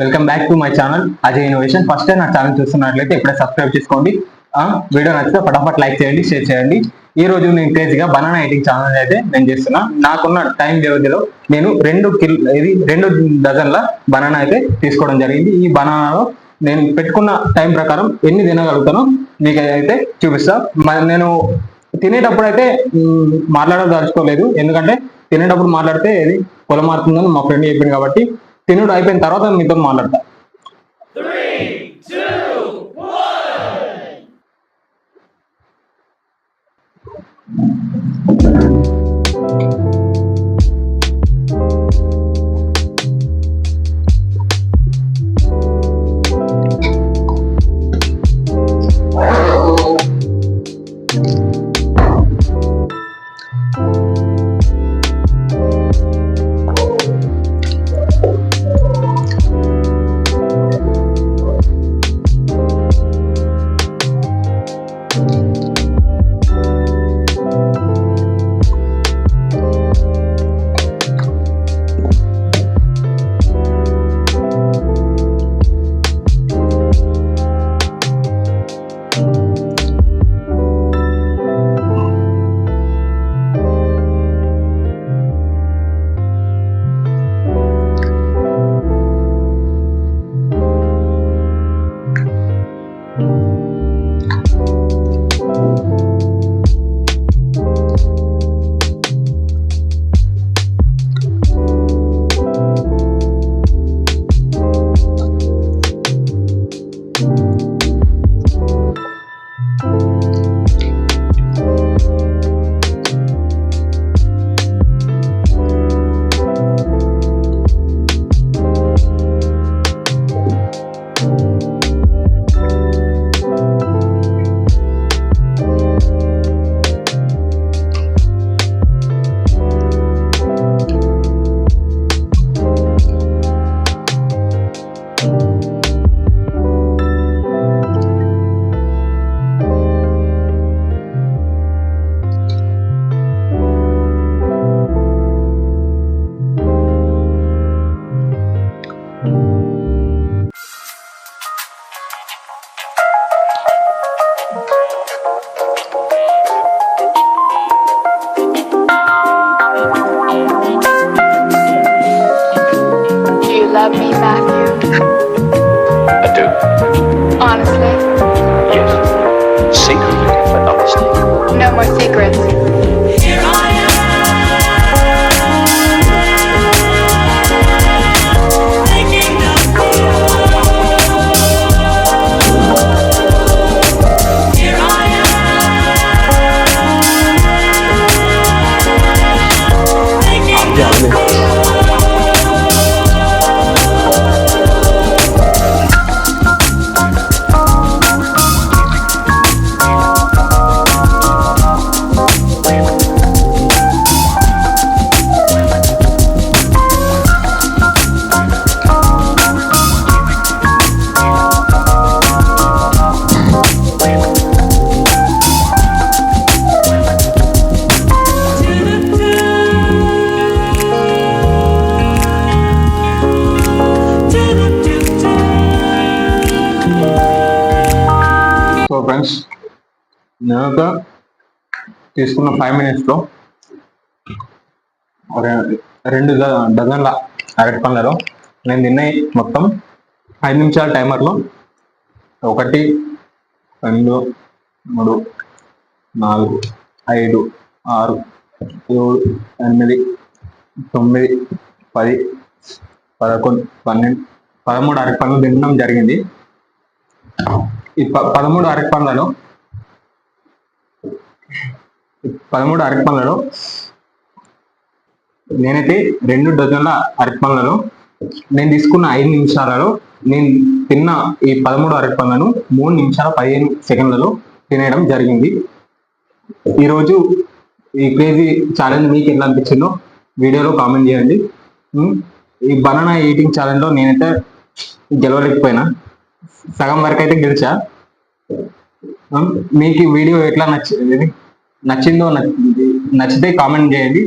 Welcome back to my channel Ajay innovation first time నా channel చూస్తున్నట్లయితే ఇప్పుడే subscribe చేసుకోండి. వీడియో నచ్చితే ఫటాఫట్ లైక్ చేయండి షేర్ చేయండి. ఈ రోజు నేను క్రేజీగా బనానా ఎయిటింగ్ ఛానల్ అయితే నేను చేస్తున్నా. నాకున్న టైం వ్యవధిలో నేను రెండు కిల్ ఇది రెండు డజన్ల బనానా అయితే తీసుకోవడం జరిగింది. ఈ బనానాలో నేను పెట్టుకున్న టైం ప్రకారం ఎన్ని తినగలుగుతానో మీకు అయితే చూపిస్తా నేను తినేటప్పుడు అయితే మాట్లాడదలుచుకోలేదు. ఎందుకంటే తినేటప్పుడు మాట్లాడితే ఇది పొలమారుతుందని మా ఫ్రెండ్ చెప్పింది కాబట్టి తినుడు అయిపోయిన తర్వాత మీతో మాట్లాడతా. Love me, Matthew? I do. Honestly? Yes. Secretly, but honestly. No more secrets. నేను ఒక తీసుకున్న ఫైవ్ మినిట్స్లో రెండు డజన్ల అరటి పండ్లలో నేను తిన్నాయి మొత్తం ఐదు నిమిషాల టైమర్లో ఒకటి రెండు మూడు నాలుగు ఐదు ఆరు ఏడు ఎనిమిది తొమ్మిది పది పదకొండు పన్నెండు పదమూడు అరటి పండ్లు తినడం జరిగింది. ఈ ప- పదమూడు అరటి పండ్లలో పదమూడు అరటి పండ్లలో నేనైతే రెండు డజన్ల అరటి పండ్లలో నేను తీసుకున్న ఐదు నిమిషాలలో నేను తిన్న ఈ పదమూడు అరటి పండ్లను మూడు నిమిషాల పదిహేను సెకండ్లలో తినేయడం జరిగింది. ఈరోజు ఈ క్రేజీ ఛాలెంజ్ మీకు ఎలా అనిపించిందో వీడియోలో కామెంట్ చేయండి. ఈ బనానా ఈటింగ్ ఛాలెంజ్లో నేనైతే గెలవలేకపోయినా. సగం వరకు అయితే గెలిచా మీకు ఈ వీడియో ఎట్లా నచ్చింది? నచ్చిందో నచ్చితే కామెంట్ చేయండి.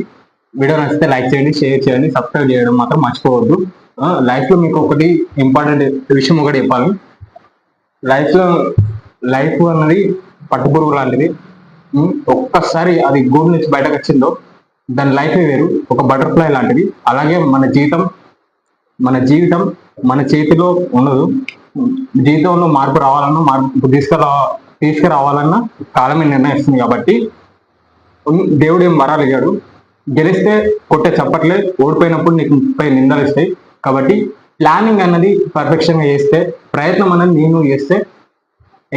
వీడియో నచ్చితే లైక్ చేయండి షేర్ చేయండి సబ్స్క్రైబ్ చేయడం మాత్రం మర్చిపోవద్దు. లైఫ్లో మీకు ఒకటి ఇంపార్టెంట్ విషయం ఒకటి చెప్పాలి. లైఫ్లో లైఫ్ అన్నది పట్టుపురుగు లాంటిది. ఒక్కసారి అది గూడు నుంచి బయటకు వచ్చిందో దాని లైఫ్ వేరు. ఒక బటర్ఫ్లై లాంటిది. అలాగే మన జీవితం మన జీవితం మన చేతిలో ఉండదు. జీవితంలో మార్పు రావాలన్నా మార్పు తీసుకురా తీసుకురావాలన్నా కాలమే నిర్ణయిస్తుంది కాబట్టి దేవుడు ఏం వరాలు గెలిస్తే కొట్టే చప్పట్లే ఓడిపోయినప్పుడు నీకు ముప్పై నిందలు ఇస్తాయి. కాబట్టి ప్లానింగ్ అన్నది పర్ఫెక్షన్గా చేస్తే ప్రయత్నం అన్నది నేను చేస్తే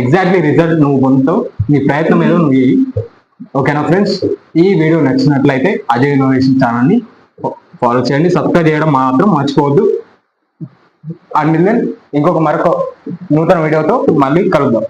ఎగ్జాక్ట్లీ రిజల్ట్ నువ్వు పొందుతావు. నీ ప్రయత్నం ఏదో నువ్వు చేయి. ఓకేనా ఫ్రెండ్స్ ఈ వీడియో నచ్చినట్లయితే అజయ్ ఇన్నోవేషన్ ఛానల్ని ఫాలో చేయండి. సబ్స్క్రైబ్ చేయడం మాత్రం మర్చిపోవద్దు. అండ్ దెన్ ఇంకొక మరొక నూతన వీడియోతో మళ్ళీ కలుద్దాం.